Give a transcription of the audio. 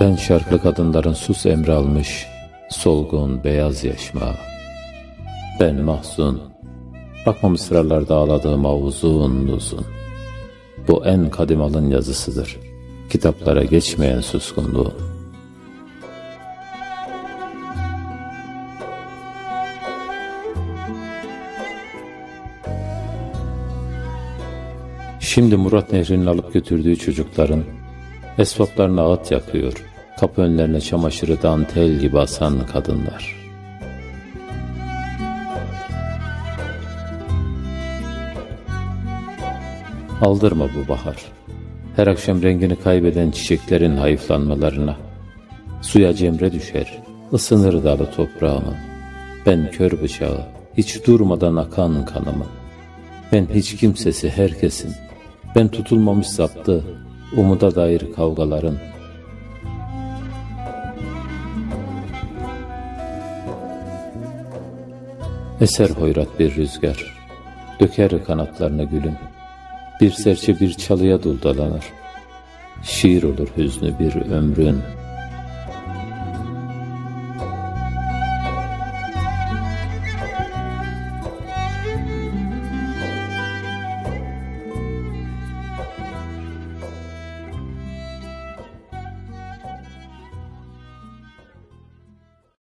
Ben şarklı kadınların sus emri almış, solgun beyaz yaşma. Ben mahzun, bakma mısralarda ağladığıma uzun uzun. Bu en kadim alın yazısıdır, kitaplara geçmeyen suskunluğun. Şimdi Murat Nehri'nin alıp götürdüğü çocukların esvaplarına ağıt yakıyor. Kapı önlerine çamaşırı dantel gibi asan kadınlar. Aldırma bu bahar. Her akşam rengini kaybeden çiçeklerin hayıflanmalarına. Suya cemre düşer, ısınır dalı toprağımın. Ben kör bıçağı, hiç durmadan akan kanımın. Ben hiç kimsesi herkesin. Ben tutulmamış zaptı, umuda dair kavgaların. Eser hoyrat bir rüzgar, döker kanatlarını gülün. Bir serçe bir çalıya duldalanır. Şiir olur hüznü bir ömrün.